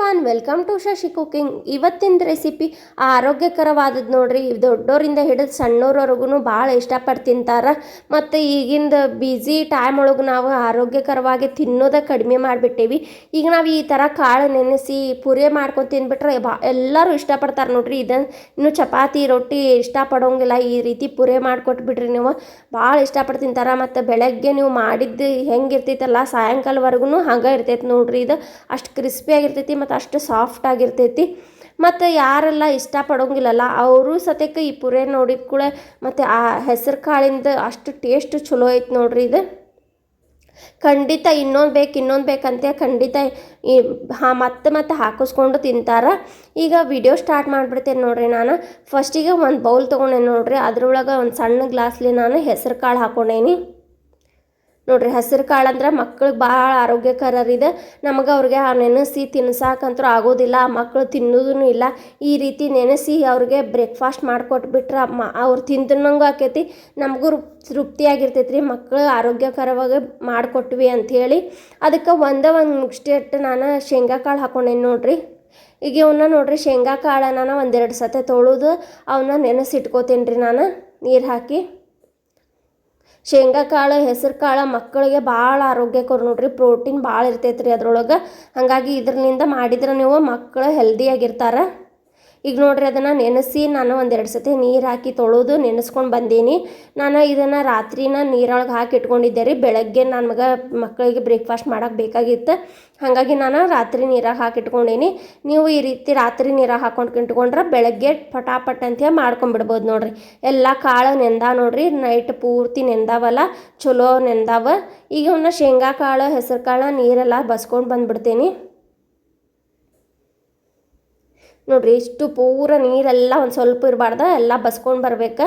Von welcome to Shashi cooking ಇವತ್ತಿನ recipe ಆರೋಗ್ಯಕರವಾದದ್ದು ನೋಡ್ರಿ. ದೊಡ್ಡೋರಿಂದ ಹಿಡಿದು ಸಣ್ಣೋರವರೆಗೂ ಭಾಳ ಇಷ್ಟಪಟ್ಟು ತಿಂತಾರೆ. ಮತ್ತು ಈಗಿಂದ ಬ್ಯುಸಿ ಟೈಮ್ ಒಳಗೆ ನಾವು ಆರೋಗ್ಯಕರವಾಗಿ ತಿನ್ನೋದ ಕಡಿಮೆ ಮಾಡಿಬಿಟ್ಟೇವಿ. ಈಗ ನಾವು ಈ ಥರ ಕಾಳು ನೆನೆಸಿ ಪೂರಿ ಮಾಡ್ಕೊಂಡು ತಿಂದ್ಬಿಟ್ರೆ ಬಾ, ಎಲ್ಲರೂ ಇಷ್ಟಪಡ್ತಾರೆ ನೋಡ್ರಿ. ಇದನ್ನು ಇನ್ನು ಚಪಾತಿ, ರೊಟ್ಟಿ ಇಷ್ಟಪಡೋಂಗಿಲ್ಲ. ಈ ರೀತಿ ಪೂರಿ ಮಾಡಿಕೊಟ್ಬಿಟ್ರಿ ನೀವು ಭಾಳ ಇಷ್ಟಪಟ್ಟು ತಿಂತಾರೆ. ಮತ್ತು ಬೆಳಗ್ಗೆ ನೀವು ಮಾಡಿದ್ದು ಹೆಂಗೆ ಇರ್ತೈತಲ್ಲ ಸಾಯಂಕಾಲವರೆಗೂ ಹಂಗೆ ಇರ್ತೈತೆ ನೋಡ್ರಿ. ಇದು ಅಷ್ಟು ಕ್ರಿಸ್ಪಿ ಆಗಿರ್ತೈತಿ. ಮತ್ತು ಅಷ್ಟು ಸಾಫ್ಟ್ ಆಗಿರ್ತೈತಿ. ಮತ್ತು ಯಾರೆಲ್ಲ ಇಷ್ಟಪಡೋಂಗಿಲ್ಲಲ್ಲ, ಅವರು ಸತೆಕ ಈ ಪುರಿ ನೋಡಿದ ಕೂಡ ಮತ್ತು ಆ ಹೆಸರು ಕಾಳಿಂದ ಅಷ್ಟು ಟೇಸ್ಟ್ ಚಲೋ ಐತೆ ನೋಡ್ರಿ ಇದು. ಖಂಡಿತ ಇನ್ನೊಂದು ಬೇಕು, ಇನ್ನೊಂದು ಬೇಕಂತ ಖಂಡಿತ ಈ ಹಾಂ ಮತ್ತೆ ಮತ್ತೆ ಹಾಕಿಸ್ಕೊಂಡು ತಿಂತಾರೆ. ಈಗ ವಿಡಿಯೋ ಸ್ಟಾರ್ಟ್ ಮಾಡಿಬಿಡ್ತೇನೆ ನೋಡ್ರಿ ನಾನು. ಫಸ್ಟಿಗೆ ಒಂದು ಬೌಲ್ ತೊಗೊಂಡೆ ನೋಡ್ರಿ, ಅದ್ರೊಳಗೆ ಒಂದು ಸಣ್ಣ ಗ್ಲಾಸ್ಲಿ ನಾನು ಹೆಸರು ಕಾಳು ಹಾಕೊಂಡೇನಿ. ನೋಡ್ರಿ, ಹಸಿರು ಕಾಳು ಅಂದ್ರೆ ಮಕ್ಳಿಗೆ ಭಾಳ ಆರೋಗ್ಯಕರರಿದೆ ನಮಗೆ ಅವ್ರಿಗೆ ಆ ನೆನೆಸಿ ತಿನ್ಸಾಕಂತೂ ಆಗೋದಿಲ್ಲ ಮಕ್ಕಳು ತಿನ್ನೋದೂ ಇಲ್ಲ. ಈ ರೀತಿ ನೆನೆಸಿ ಅವ್ರಿಗೆ ಬ್ರೇಕ್ಫಾಸ್ಟ್ ಮಾಡಿಕೊಟ್ಬಿಟ್ರೆ ಮ ಅವ್ರು ತಿಂದಂಗೂ ಆಕೈತಿ. ನಮಗೂ ರುಪ್ ತೃಪ್ತಿಯಾಗಿರ್ತೈತಿ ರೀ ಮಕ್ಕಳು ಆರೋಗ್ಯಕರವಾಗಿ ಮಾಡಿಕೊಟ್ವಿ ಅಂಥೇಳಿ ಅದಕ್ಕೆ ಒಂದೇ ಒಂದು ಮುಗ್ಸ್ಟೆಟ್ಟು ನಾನು ಶೇಂಗಾ ಕಾಳು ಹಾಕೊಂಡೇನಿ ನೋಡ್ರಿ. ಈಗ ಇವನ್ನ ನೋಡ್ರಿ, ಶೇಂಗಾ ಕಾಳು ನಾನು ಒಂದೆರಡು ಸತೆ ತೊಳೆದು ಅವನ್ನ ನೆನೆಸಿಟ್ಕೋತೀನಿ ರೀ ನಾನು ನೀರು ಹಾಕಿ. ಶೇಂಗಾ ಕಾಳು ಹೆಸರು ಕಾಳು ಮಕ್ಕಳಿಗೆ ಭಾಳ ಆರೋಗ್ಯಕರ ನೋಡ್ರಿ. ಪ್ರೋಟೀನ್ ಭಾಳ ಇರ್ತೈತೆ ರೀ ಅದ್ರೊಳಗೆ. ಹಾಗಾಗಿ ಇದರಿಂದ ಮಾಡಿದ್ರೆ ನೀವು ಮಕ್ಕಳು ಹೆಲ್ದಿಯಾಗಿರ್ತಾರೆ ಈಗ ನೋಡ್ರಿ ಅದನ್ನು ನೆನೆಸಿ ನಾನು ಒಂದೆರಡು ಸತಿ ನೀರು ಹಾಕಿ ತೊಳೆದು ನೆನೆಸ್ಕೊಂಡು ಬಂದೀನಿ. ನಾನು ಇದನ್ನು ರಾತ್ರಿನ ನೀರೊಳಗೆ ಹಾಕಿ ಇಟ್ಕೊಂಡಿದ್ದೆ ರೀ. ಬೆಳಗ್ಗೆ ನನ್ಗೆ ಮಕ್ಕಳಿಗೆ ಬ್ರೇಕ್ಫಾಸ್ಟ್ ಮಾಡೋಕೆ ಬೇಕಾಗಿತ್ತು. ಹಾಗಾಗಿ ನಾನು ರಾತ್ರಿ ನೀರಾಗ ಹಾಕಿ ಇಟ್ಕೊಂಡೀನಿ. ನೀವು ಈ ರೀತಿ ರಾತ್ರಿ ನೀರಾಗ ಹಾಕೊಂಡು ಇಟ್ಕೊಂಡ್ರೆ ಬೆಳಗ್ಗೆ ಪಟಾಪಟ್ ಅಂತ ಮಾಡ್ಕೊಂಬಿಡ್ಬೋದು ನೋಡ್ರಿ. ಎಲ್ಲ ಕಾಳು ನೆಂದ ನೋಡ್ರಿ. ನೈಟ್ ಪೂರ್ತಿ ನೆಂದಾವಲ್ಲ, ಚಲೋ ನೆಂದಾವ. ಈಗ ಅವನ್ನ ಶೇಂಗಾ ಕಾಳು, ಹೆಸರು ಕಾಳು ನೀರೆಲ್ಲ ಬಸ್ಕೊಂಡು ಬಂದ್ಬಿಡ್ತೀನಿ. ನೋಡ್ರಿ, ಇಷ್ಟು ಪೂರ ನೀರೆಲ್ಲ ಒಂದು ಸ್ವಲ್ಪ ಇರಬಾರ್ದು, ಎಲ್ಲ ಬಸ್ಕೊಂಡು ಬರ್ಬೇಕು.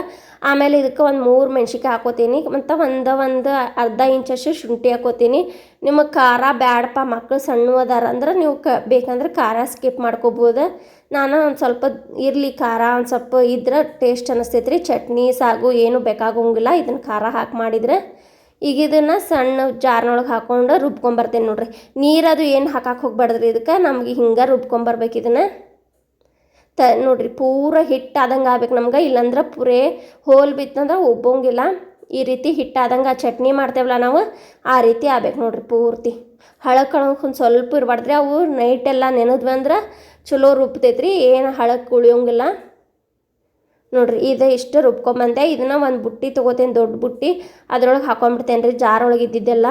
ಆಮೇಲೆ ಇದಕ್ಕೆ ಒಂದು ಮೂರು ಮೆಣಸಿಕಾಯಿ ಹಾಕೋತೀನಿ. ಮತ್ತು ಒಂದು ಒಂದು ಅರ್ಧ ಇಂಚಷ್ಟು ಶುಂಠಿ ಹಾಕೋತೀನಿ. ನಿಮಗೆ ಖಾರ ಬ್ಯಾಡಪ್ಪ ಮಕ್ಕಳು ಸಣ್ಣ ಅದಾರ ಅಂದ್ರೆ ನೀವು ಕ, ಬೇಕಂದ್ರೆ ಖಾರ ಸ್ಕಿಪ್ ಮಾಡ್ಕೋಬೋದು. ನಾನು ಒಂದು ಸ್ವಲ್ಪ ಇರಲಿ, ಖಾರ ಒಂದು ಸ್ವಲ್ಪ ಇದ್ರೆ ಟೇಸ್ಟ್ ಅನ್ನಿಸ್ತೈತೆ ರೀ ಚಟ್ನಿ, ಸಾಗು ಏನು ಬೇಕಾಗೋಂಗಿಲ್ಲ, ಇದನ್ನು ಖಾರ ಹಾಕಿ ಮಾಡಿದರೆ. ಈಗ ಇದನ್ನು ಸಣ್ಣ ಜಾರ್ನೊಳಗೆ ಹಾಕ್ಕೊಂಡು ರುಬ್ಕೊಂಬರ್ತೇನೆ ನೋಡ್ರಿ. ನೀರದು ಏನು ಹಾಕಕ್ಕೆ ಹೋಗ್ಬಾರ್ದ್ರಿ ಇದಕ್ಕೆ? ನಮ್ಗೆ ಹಿಂಗೆ ರುಬ್ಕೊಂಬರ್ಬೇಕು ಇದನ್ನು. ತ, ನೋಡ್ರಿ, ಪೂರ ಹಿಟ್ಟು ಆದಂಗೆ ಆಗ್ಬೇಕು ನಮ್ಗೆ. ಇಲ್ಲಾಂದ್ರೆ ಪೂರೇ ಹೋಲ್ ಬಿತ್ತಂದ್ರೆ ಒಬ್ಬಂಗಿಲ್ಲ ಈ ರೀತಿ ಹಿಟ್ಟಾದಂಗೆ ಆ ಚಟ್ನಿ ಮಾಡ್ತೇವಲ್ಲ ನಾವು, ಆ ರೀತಿ ಆಗ್ಬೇಕು ನೋಡ್ರಿ ಪೂರ್ತಿ. ಹಳಕ್ಕೆ ಒಂದು ಸ್ವಲ್ಪ ಇರಬಾರ್ದ್ರಿ, ಅವು ನೈಟೆಲ್ಲ ನೆನೆದ್ವಿ ಅಂದ್ರೆ ಚಲೋ ರುಬ್ತೈತ್ರಿ, ಏನು ಹಳಕ್ಕೆ ಉಳಿಯೋಂಗಿಲ್ಲ. ನೋಡ್ರಿ, ಇದು ಇಷ್ಟು ರುಬ್ಕೊಂಬಂದೆ, ಇದನ್ನ ಒಂದು ಬುಟ್ಟಿ ತೊಗೋತೇನೆ, ದೊಡ್ಡ ಬುಟ್ಟಿ, ಅದ್ರೊಳಗೆ ಹಾಕೊಂಡ್ಬಿಡ್ತೇನೆ ರೀ ಜಾರೊಳಗೆ ಇದ್ದಿದ್ದೆಲ್ಲ.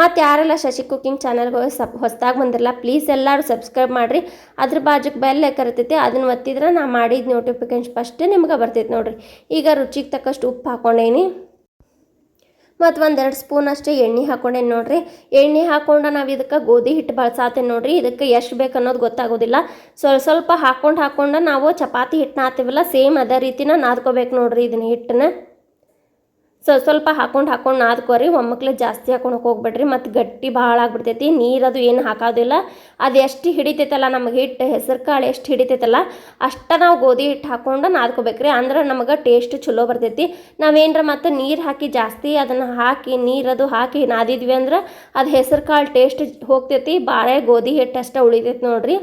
ಮತ್ತು ಯಾರೆಲ್ಲ ಶಶಿ ಕುಕಿಂಗ್ ಚಾನಲ್ಗೆ ಸಪ್ ಹೊಸ್ದಾಗಿ ಬಂದಿರಲ್ಲ ಪ್ಲೀಸ್ ಎಲ್ಲರೂ ಸಬ್ಸ್ಕ್ರೈಬ್ ಮಾಡಿರಿ. ಅದ್ರ ಬಾಜುಗೆ ಬೆಲ್ ಕರಿತೈತಿ ಅದನ್ನು ಒತ್ತಿದ್ರೆ ನಾ ಮಾಡಿದ ನೋಟಿಫಿಕೇಶನ್ ಫಸ್ಟ್ ನಿಮ್ಗೆ ಬರ್ತೈತೆ ನೋಡಿರಿ. ಈಗ ರುಚಿಗೆ ತಕ್ಕಷ್ಟು ಉಪ್ಪು ಹಾಕೊಂಡೇನಿ. ಮತ್ತು ಒಂದೆರಡು ಸ್ಪೂನ್ ಅಷ್ಟೇ ಎಣ್ಣೆ ಹಾಕೊಂಡೇನಿ ನೋಡಿರಿ. ಎಣ್ಣೆ ಹಾಕೊಂಡು ನಾವು ಇದಕ್ಕೆ ಗೋಧಿ ಹಿಟ್ಟು ಬಳಸಾತೇನೆ ನೋಡಿರಿ. ಇದಕ್ಕೆ ಎಷ್ಟು ಬೇಕು ಅನ್ನೋದು ಗೊತ್ತಾಗೋದಿಲ್ಲ. ಸ್ವಲ್ಪ ಸ್ವಲ್ಪ ಹಾಕೊಂಡು ಹಾಕೊಂಡು ನಾವು ಚಪಾತಿ ಹಿಟ್ಟನ್ನ ಹಾಕ್ತೀವಲ್ಲ, ಸೇಮ್ ಅದೇ ರೀತಿನ ನಾದ್ಕೋಬೇಕು ನೋಡಿರಿ ಇದನ್ನ ಹಿಟ್ಟನ್ನ. ಸೊ ಸ್ವಲ್ಪ ಹಾಕೊಂಡು ಹಾಕೊಂಡು ನಾದ್ಕೋರಿ, ಒಮ್ಮಕ್ಲೆ ಜಾಸ್ತಿ ಹಾಕೊಂಡು ಹೋಗ್ಬೇಡ್ರಿ, ಮತ್ತು ಗಟ್ಟಿ ಭಾಳ ಆಗ್ಬಿಡ್ತೈತಿ. ನೀರದು ಏನು ಹಾಕೋದಿಲ್ಲ. ಅದು ಎಷ್ಟು ಹಿಡಿತೈತಲ್ಲ ನಮಗೆ ಹಿಟ್ಟು ಹೆಸರು ಕಾಳು ಎಷ್ಟು ಹಿಡಿತೈತಲ್ಲ, ಅಷ್ಟ ನಾವು ಗೋಧಿ ಹಿಟ್ಟು ಹಾಕೊಂಡು ನಾದ್ಕೋಬೇಕ್ರಿ. ಅಂದ್ರೆ ನಮಗೆ ಟೇಸ್ಟ್ ಚಲೋ ಬರ್ತೈತಿ. ನಾವೇನ್ರ ಮತ್ತು ನೀರು ಹಾಕಿ ಜಾಸ್ತಿ ಅದನ್ನು ಹಾಕಿ ನೀರದು ಹಾಕಿ ನಾದಿದ್ವಿ ಅಂದ್ರೆ ಅದು ಹೆಸರು ಕಾಳು ಟೇಸ್ಟ್ ಹೋಗ್ತೈತಿ. ಬಾಳೆ, ಗೋಧಿ ಹಿಟ್ಟು ಅಷ್ಟೇ ಉಳಿತೈತಿ ನೋಡ್ರಿ.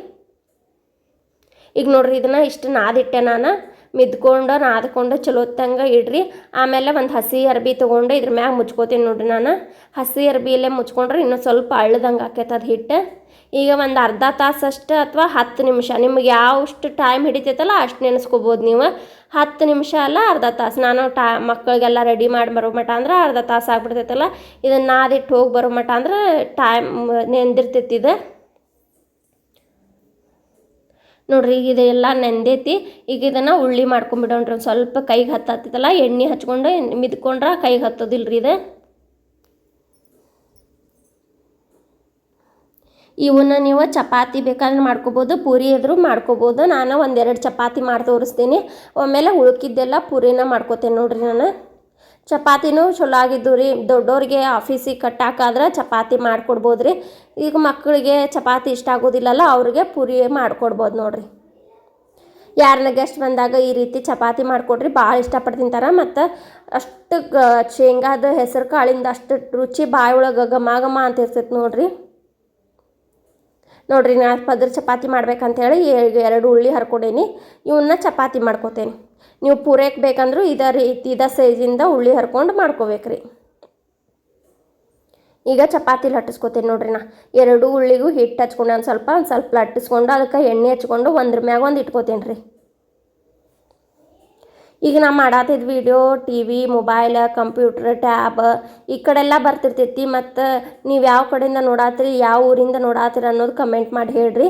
ಈಗ ನೋಡ್ರಿ, ಇದನ್ನು ಇಷ್ಟು ನಾದಿಟ್ಟೆ ನಾನು. ಮಿದ್ಕೊಂಡು, ನಾದ್ಕೊಂಡು ಚಲೋತ್ತಂಗೆ ಇಡ್ರಿ. ಆಮೇಲೆ ಒಂದು ಹಸಿ ಅರ್ಬಿ ತೊಗೊಂಡು ಇದ್ರ ಮ್ಯಾಗ ಮುಚ್ಕೋತೀನಿ ನೋಡ್ರಿ ನಾನು. ಹಸಿ ಅರ್ಬಿಯಲ್ಲೇ ಮುಚ್ಕೊಂಡ್ರೆ ಇನ್ನೂ ಸ್ವಲ್ಪ ಅಳ್ಳದಂಗೆ ಆಕೈತೆ ಅದು ಹಿಟ್ಟು. ಈಗ ಒಂದು ಅರ್ಧ ತಾಸಷ್ಟು ಅಥವಾ ಹತ್ತು ನಿಮಿಷ. ನಿಮ್ಗೆ ಯಾವಷ್ಟು ಟೈಮ್ ಹಿಡಿತೈತಲ್ಲ ಅಷ್ಟು ನೆನೆಸ್ಕೋಬೋದು ನೀವು. ಹತ್ತು ನಿಮಿಷ ಅಲ್ಲ ಅರ್ಧ ತಾಸು. ನಾನು ಟಾ ಮಕ್ಕಳಿಗೆಲ್ಲ ರೆಡಿ ಮಾಡಿ ಬರೋ ಮಟ ಅಂದ್ರೆ ಅರ್ಧ ತಾಸು ಆಗ್ಬಿಡ್ತೈತಲ್ಲ. ಇದನ್ನು ನಾದಿಟ್ಟು ಹೋಗಿ ಬರೋ ಮಟ ಅಂದ್ರೆ ಟೈಮ್ ನೆಂದಿರ್ತೈತಿ ಇದು. ನೋಡ್ರಿ, ಈಗ ಇದೆಲ್ಲ ನೆಂದೈತಿ. ಈಗ ಇದನ್ನು ಉಳ್ಳಿ ಮಾಡ್ಕೊಂಬಿಡೋಣ್ರಿ. ಒಂದು ಸ್ವಲ್ಪ ಕೈಗೆ ಹತ್ತತ್ತಲ್ಲ ಎಣ್ಣೆ ಹಚ್ಕೊಂಡು ಮಿದ್ಕೊಂಡ್ರೆ ಕೈಗೆ ಹತ್ತೋದಿಲ್ಲ ರೀ ಇದು. ಇವನ್ನ ನೀವು ಚಪಾತಿ ಬೇಕಾದ್ರೆ ಮಾಡ್ಕೋಬೋದು, ಪೂರಿ ಎದುರು ಮಾಡ್ಕೋಬೋದು. ನಾನು ಒಂದೆರಡು ಚಪಾತಿ ಮಾಡಿ ತೋರಿಸ್ತೀನಿ. ಆಮೇಲೆ ಉಳ್ಕಿದ್ದೆಲ್ಲ ಪೂರಿನ ಮಾಡ್ಕೋತೇನೆ ನೋಡಿರಿ ನಾನು. ಚಪಾತಿನೂ ಚಲೋ ಆಗಿದ್ದು ರೀ. ದೊಡ್ಡೋರಿಗೆ ಆಫೀಸಿಗೆ ಕಟ್ಟಾಕಾದ್ರೆ ಚಪಾತಿ ಮಾಡಿಕೊಡ್ಬೋದು ರೀ ಈಗ ಮಕ್ಕಳಿಗೆ ಚಪಾತಿ ಇಷ್ಟ ಆಗೋದಿಲ್ಲಲ್ಲ, ಅವ್ರಿಗೆ ಪೂರಿ ಮಾಡ್ಕೊಡ್ಬೋದು ನೋಡಿರಿ. ಯಾರನ್ನ ಗೆಸ್ಟ್ ಬಂದಾಗ ಈ ರೀತಿ ಚಪಾತಿ ಮಾಡಿಕೊಡ್ರಿ ಭಾಳ ಇಷ್ಟಪಟ್ಟು ತಿಂತಾರೆ ಮತ್ತು ಅಷ್ಟು ಗ, ಶೇಂಗಾದ ಹೆಸರು ಕಾಳಿಂದ ಅಷ್ಟು ರುಚಿ ಬಾಯಿ ಒಳಗೆ ಘಮ ಘಮ ಅಂತ ಇರ್ತೈತೆ ನೋಡಿರಿ. ನೋಡಿರಿ, ನಾ ಪದ್ರ ಚಪಾತಿ ಮಾಡ್ಬೇಕಂತೇಳಿ ಹೇಳಿ ಎರಡು ಉಳ್ಳಿ ಹರ್ಕೊಂಡೇನಿ. ಇವನ್ನ ಚಪಾತಿ ಮಾಡ್ಕೋತೇನೆ. ನೀವು ಪೂರೈಕೆ ಬೇಕಂದ್ರೂ ಇದೇ ರೀತಿ, ಇದೇ ಸೈಜಿಂದ ಉಳ್ಳಿ ಹರ್ಕೊಂಡು ಮಾಡ್ಕೋಬೇಕ್ರಿ. ಈಗ ಚಪಾತಿ ಲಟ್ಟಿಸ್ಕೊತೀನಿ ನೋಡ್ರಿ ನಾ. ಎರಡು ಉಳ್ಳಿಗೂ ಹಿಟ್ಟು ಹಚ್ಕೊಂಡು ಒಂದು ಸ್ವಲ್ಪ ಒಂದು ಸ್ವಲ್ಪ ಲಟ್ಟಿಸ್ಕೊಂಡು ಅದಕ್ಕೆ ಎಣ್ಣೆ ಹಚ್ಕೊಂಡು ಒಂದ್ರ ಮ್ಯಾಗ ಒಂದು ಇಟ್ಕೋತೀನಿ ರೀ ಈಗ ನಾ ಮಾಡತ್ತಿದ್ದ video T V mobile computer tab ಈ ಕಡೆಲ್ಲ ಬರ್ತಿರ್ತೈತಿ ಮತ್ತು ನೀವು ಯಾವ ಕಡೆಯಿಂದ ನೋಡಾತ್ರಿ, ಯಾವ ಊರಿಂದ ನೋಡಾತ್ರಿ ಅನ್ನೋದು ಕಮೆಂಟ್ ಮಾಡಿ ಹೇಳ್ರಿ.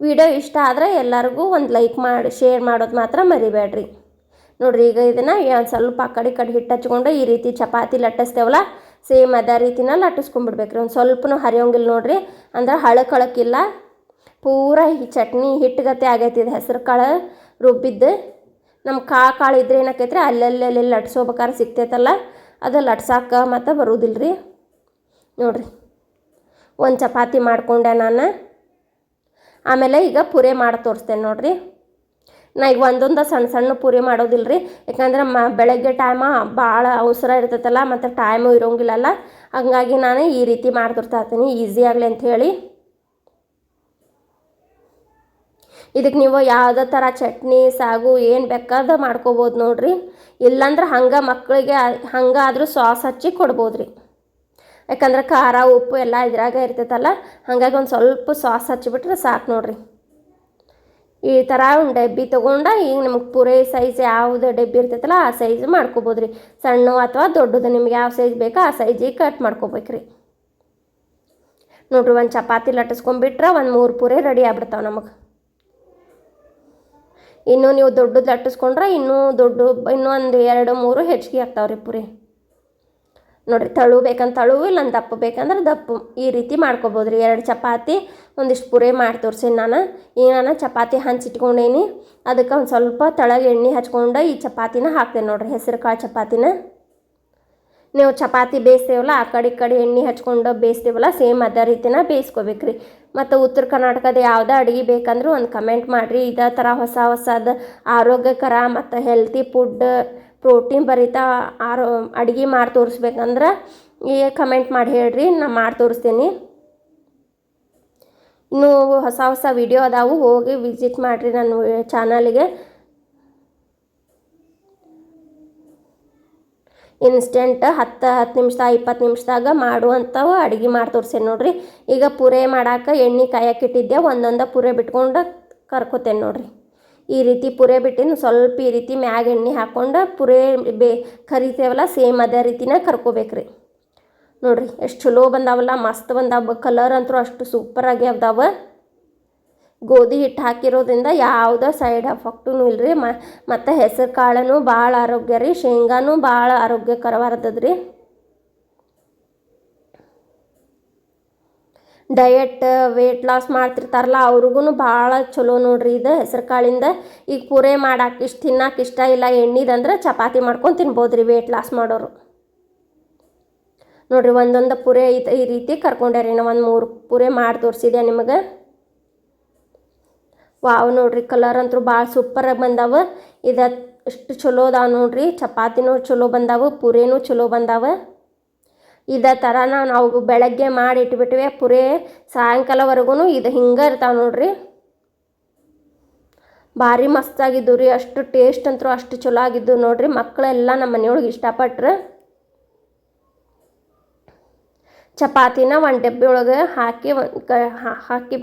ವಿಡಿಯೋ ಇಷ್ಟ ಆದರೆ ಎಲ್ಲರಿಗೂ ಒಂದು ಲೈಕ್ ಮಾಡಿ ಶೇರ್ ಮಾಡೋದು ಮಾತ್ರ ಮರಿಬೇಡ್ರಿ ನೋಡ್ರಿ, ಈಗ ಇದನ್ನು ಸ್ವಲ್ಪ ಆ ಕಡೆ ಕಡೆ ಹಿಟ್ಟು ಹಚ್ಕೊಂಡು ಈ ರೀತಿ ಚಪಾತಿ ಲಟ್ಟಿಸ್ತೇವಲ್ಲ? ಸೇಮ್ ಅದೇ ರೀತಿನ ಲಟ್ಟಿಸ್ಕೊಂಡ್ಬಿಡ್ಬೇಕ್ರಿ. ಒಂದು ಸ್ವಲ್ಪನೂ ಹರಿಯೋಂಗಿಲ್ಲ ನೋಡಿರಿ. ಅಂದ್ರೆ ಹಳಕ್ ಹಳಕ್ಕಿಲ್ಲ ಪೂರ ಈ ಚಟ್ನಿ ಹಿಟ್ಟುಗತೆ ಆಗೈತಿ ಇದು. ಹೆಸರು ಕಾಳು ರುಬ್ಬಿದ್ದು. ನಮ್ಮ ಕಾ ಕಾಳು ಇದ್ರೆ ಏನಾಕೈತ್ರಿ? ಅಲ್ಲಲ್ಲಿ ಅಲ್ಲಿ ಲಟ್ಸೋಬೇಕಾದ್ರೆ ಸಿಗ್ತೈತಲ್ಲ. ಅದು ಲಟ್ಸಾಕ ಮತ್ತು ಬರುವುದಿಲ್ಲ ರೀ ನೋಡಿರಿ. ಒಂದು ಚಪಾತಿ ಮಾಡಿಕೊಂಡೆ ನಾನು. ಆಮೇಲೆ ಈಗ ಪೂರೆ ಮಾಡಿ ತೋರಿಸ್ತೇನೆ ನೋಡ್ರಿ. ನಾ ಈಗ ಒಂದೊಂದು ಸಣ್ಣ ಸಣ್ಣ ಪೂರಿ ಮಾಡೋದಿಲ್ಲ ರೀ ಯಾಕಂದ್ರೆ ಮ ಬೆಳಗ್ಗೆ ಟೈಮ ಭಾಳ ಅವಸರ ಇರ್ತೈತಲ್ಲ, ಮತ್ತು ಟೈಮು ಇರೋಂಗಿಲ್ಲಲ್ಲ. ಹಂಗಾಗಿ ನಾನು ಈ ರೀತಿ ಮಾಡ್ತಿರ್ತಾ ಇರ್ತೀನಿ. ಈಸಿ ಆಗಲಿ ಅಂಥೇಳಿ ಇದಕ್ಕೆ ನೀವು ಯಾವುದೇ ಥರ ಚಟ್ನಿ, ಸಾಗು, ಏನು ಬೇಕಾದ ಮಾಡ್ಕೋಬೋದು ನೋಡಿರಿ. ಇಲ್ಲಾಂದ್ರೆ ಹಂಗೆ ಮಕ್ಕಳಿಗೆ ಹಂಗಾದ್ರೂ ಸಾಸ್ ಹಚ್ಚಿ ಕೊಡ್ಬೋದು ರೀ ಯಾಕಂದ್ರೆ ಖಾರ, ಉಪ್ಪು ಎಲ್ಲ ಇದ್ರಾಗ ಇರ್ತೈತಲ್ಲ, ಹಾಗಾಗಿ ಒಂದು ಸ್ವಲ್ಪ ಸಾಸ್ ಹಚ್ಚಿಬಿಟ್ರೆ ಸಾಕು ನೋಡ್ರಿ. ಈ ಥರ ಒಂದು ಡಬ್ಬಿ ತೊಗೊಂಡ ಈಗ ನಿಮ್ಗೆ ಪೂರೈ ಸೈಜ್ ಯಾವುದು ಡಬ್ಬಿ ಇರ್ತೈತಲ್ಲ ಆ ಸೈಜ್ ಮಾಡ್ಕೋಬೋದು ರೀ ಸಣ್ಣ ಅಥವಾ ದೊಡ್ಡದು ನಿಮ್ಗೆ ಯಾವ ಸೈಜ್ ಬೇಕೋ ಆ ಸೈಜಿಗೆ ಕಟ್ ಮಾಡ್ಕೋಬೇಕ್ರಿ. ನೋಡ್ರಿ ಒಂದು ಚಪಾತಿ ಲಟ್ಟಿಸ್ಕೊಂಡ್ಬಿಟ್ರೆ ಒಂದು ಮೂರು ಪೂರೆ ರೆಡಿ ಆಗ್ಬಿಡ್ತಾವೆ ನಮಗೆ. ಇನ್ನೂ ನೀವು ದೊಡ್ಡದು ಲಟ್ಟಿಸ್ಕೊಂಡ್ರೆ ಇನ್ನೂ ದೊಡ್ಡ, ಇನ್ನೂ ಒಂದು ಎರಡು ಮೂರು ಹೆಚ್ಚಿಗೆ ಆಗ್ತಾವೆ ರೀ ಪುರಿ. ನೋಡಿರಿ ತಳು ಬೇಕಂತ ತಳು ಇಲ್ಲ ದಪ್ಪ ಬೇಕಂದ್ರೆ ದಪ್ಪ. ಈ ರೀತಿ ಮಾಡ್ಕೊಬೋದು ರೀ ಎರಡು ಚಪಾತಿ, ಒಂದಿಷ್ಟು ಪುರಿ ಮಾಡಿ ತೋರ್ಸೀನಿ ನಾನು. ಈಗ ನಾನು ಚಪಾತಿ ಹಂಚಿಟ್ಕೊಂಡೇನಿ ಅದಕ್ಕೆ ಒಂದು ಸ್ವಲ್ಪ ತಳಗೆ ಎಣ್ಣೆ ಹಚ್ಕೊಂಡು ಈ ಚಪಾತಿನ ಹಾಕ್ತೇನೆ ನೋಡಿರಿ ಹೆಸರು ಕಾಳು ಚಪಾತಿನ. ನೀವು ಚಪಾತಿ ಬೇಯಿಸ್ತೇವಲ್ಲ, ಆ ಕಡೆ ಈ ಕಡೆ ಎಣ್ಣೆ ಹಚ್ಕೊಂಡು ಬೇಯಿಸ್ತೇವಲ್ಲ, ಸೇಮ್ ಅದೇ ರೀತಿನ ಬೇಯಿಸ್ಕೋಬೇಕ್ರಿ. ಮತ್ತು ಉತ್ತರ ಕರ್ನಾಟಕದ ಯಾವುದೇ ಅಡುಗೆ ಬೇಕಂದ್ರೂ ಒಂದು ಕಮೆಂಟ್ ಮಾಡಿರಿ. ಇದೇ ಥರ ಹೊಸ ಹೊಸದು ಆರೋಗ್ಯಕರ ಮತ್ತು ಹೆಲ್ತಿ ಫುಡ್ ಪ್ರೋಟೀನ್ ಭರಿತ ಆರೋ, ಅಡುಗೆ ಮಾಡಿ ತೋರಿಸ್ಬೇಕಂದ್ರೆ ಈ ಕಮೆಂಟ್ ಮಾಡಿ ಹೇಳ್ರಿ, ನಾ ಮಾಡಿ ತೋರಿಸ್ತೀನಿ. ಇನ್ನೂ ಹೊಸ ಹೊಸ ವಿಡಿಯೋ ಅದಾವು, ಹೋಗಿ ವಿಸಿಟ್ ಮಾಡಿರಿ ನನ್ನ ಚಾನಲಿಗೆ. ಇನ್ಸ್ಟೆಂಟ್ ಹತ್ತು ಹತ್ತು ನಿಮಿಷದಾಗ ಇಪ್ಪತ್ತು ನಿಮಿಷದಾಗ ಮಾಡುವಂಥವು ಅಡುಗೆ ಮಾಡಿ ತೋರಿಸ್ತೇನೆ ನೋಡ್ರಿ. ಈಗ ಪೂರೆ ಮಾಡಕ್ಕೆ ಎಣ್ಣೆ ಕಾಯಕ್ಕೆ ಇಟ್ಟಿದ್ದೆ ಒಂದೊಂದು ಪೂರೆ ಬಿಟ್ಕೊಂಡು ಕರ್ಕೋತೇನೆ ನೋಡ್ರಿ. ಈ ರೀತಿ ಪುರೆ ಬಿಟ್ಟಿನ, ಸ್ವಲ್ಪ ಈ ರೀತಿ ಮ್ಯಾಗ ಎಣ್ಣೆ ಹಾಕ್ಕೊಂಡು ಪುರೆ ಬೇ ಕರಿತೇವಲ್ಲ, ಸೇಮ್ ಅದೇ ರೀತಿನ ಕರ್ಕೋಬೇಕ್ರಿ. ನೋಡ್ರಿ, ಎಷ್ಟು ಚಲೋ ಬಂದಾವಲ್ಲ, ಮಸ್ತ್ ಬಂದಾವ, ಕಲರ್ ಅಂತೂ ಅಷ್ಟು ಸೂಪರಾಗಿ ಅದಾವ. ಗೋಧಿ ಹಿಟ್ಟು ಹಾಕಿರೋದ್ರಿಂದ ಯಾವುದೋ ಸೈಡ್ ಎಫೆಕ್ಟೂ ಇಲ್ಲರಿ ಮತ್ತು ಹೆಸರು ಕಾಳನು ಭಾಳ ಆರೋಗ್ಯ ರೀ, ಶೇಂಗಾನು ಭಾಳ ಆರೋಗ್ಯಕರವಾದದ್ರಿ. ಡಯಟ್ ವೆಯ್ಟ್ ಲಾಸ್ ಮಾಡ್ತಿರ್ತಾರಲ್ಲ ಅವ್ರಿಗೂ ಭಾಳ ಚಲೋ ನೋಡ್ರಿ ಇದು ಹೆಸರು ಕಾಳಿಂದ ಈಗ ಪೂರೆ ಮಾಡಕ್ಕೆ ಇಷ್ಟು ತಿನ್ನಕ್ಕೆ ಇಷ್ಟ ಇಲ್ಲ ಎಣ್ಣಿದಂದ್ರೆ ಚಪಾತಿ ಮಾಡ್ಕೊಂಡು ತಿನ್ಬೋದು ರೀ ವೆಯ್ಟ್ ಲಾಸ್ ಮಾಡೋರು. ನೋಡ್ರಿ ಒಂದೊಂದು ಪೂರೆ ಈ ಈ ರೀತಿ ಕರ್ಕೊಂಡ್ಯಾರಿ ನಾ ಒಂದು ಮೂರು ಪೂರೆ ಮಾಡಿ ತೋರಿಸಿದೆ ನಿಮಗೆ. ವಾವ್ ನೋಡ್ರಿ ಕಲರ್ ಅಂತೂ ಭಾಳ ಸೂಪರಾಗಿ ಬಂದಾವೆ. ಇದು ಎಷ್ಟು ಚಲೋ ಅದಾವ ನೋಡ್ರಿ, ಚಪಾತಿನೂ ಚಲೋ ಬಂದಾವೆ, ಪೂರೇನೂ ಚಲೋ ಬಂದಾವ. ಇದೇ ಥರ ನಾವು ಬೆಳಗ್ಗೆ ಮಾಡಿ ಇಟ್ಬಿಟ್ವಿ, ಪುರಿ ಸಾಯಂಕಾಲವರೆಗೂ ಇದು ಹಿಂಗೆ ಇರ್ತಾವೆ ನೋಡ್ರಿ. ಭಾರಿ ಮಸ್ತಾಗಿದ್ದು ರೀ, ಅಷ್ಟು ಟೇಸ್ಟ್ ಅಂತೂ ಅಷ್ಟು ಚಲೋ ಆಗಿದ್ದು ನೋಡ್ರಿ ಮಕ್ಕಳೆಲ್ಲ ನಮ್ಮ ಮನೆಯೊಳಗೆ ಇಷ್ಟಪಟ್ರು. ಚಪಾತಿನ ಒಂದು ಡಬ್ಬಿ ಒಳಗೆ ಹಾಕಿ ಒಂದು ಹಾಕಿ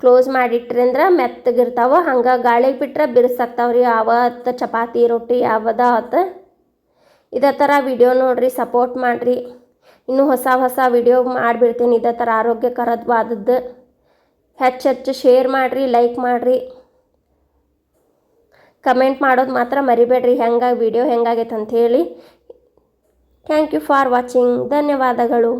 ಕ್ಲೋಸ್ ಮಾಡಿಟ್ರಿ ಅಂದ್ರೆ ಮೆತ್ತಗಿರ್ತಾವೆ, ಹಂಗೆ ಗಾಳಿಗೆ ಬಿಟ್ರೆ ಬಿರುಸಾಗ್ತಾವೆ ರೀ, ಯಾವತ್ತು ಚಪಾತಿ, ರೊಟ್ಟಿ ಯಾವದ ಆತ. ಇದೇ ಥರ ವಿಡಿಯೋ ನೋಡ್ರಿ ಸಪೋರ್ಟ್ ಮಾಡಿರಿ. ಇನ್ನೂ ಹೊಸ ಹೊಸ ವಿಡಿಯೋ ಮಾಡಿಬಿಡ್ತೀನಿ. ಇದೇ ಥರ ಆರೋಗ್ಯಕರವಾದದ್ದು. ಹೆಚ್ಚು ಹೆಚ್ಚು ಶೇರ್ ಮಾಡಿರಿ ಲೈಕ್ ಮಾಡಿರಿ. ಕಮೆಂಟ್ ಮಾಡೋದು ಮಾತ್ರ ಮರಿಬೇಡ್ರಿ. ಹೆಂಗಾಗಿ ವಿಡಿಯೋ ಹೆಂಗಾಗೈತೆ ಅಂಥೇಳಿ ಥ್ಯಾಂಕ್ ಯು ಫಾರ್ ವಾಚಿಂಗ್ ಧನ್ಯವಾದಗಳು.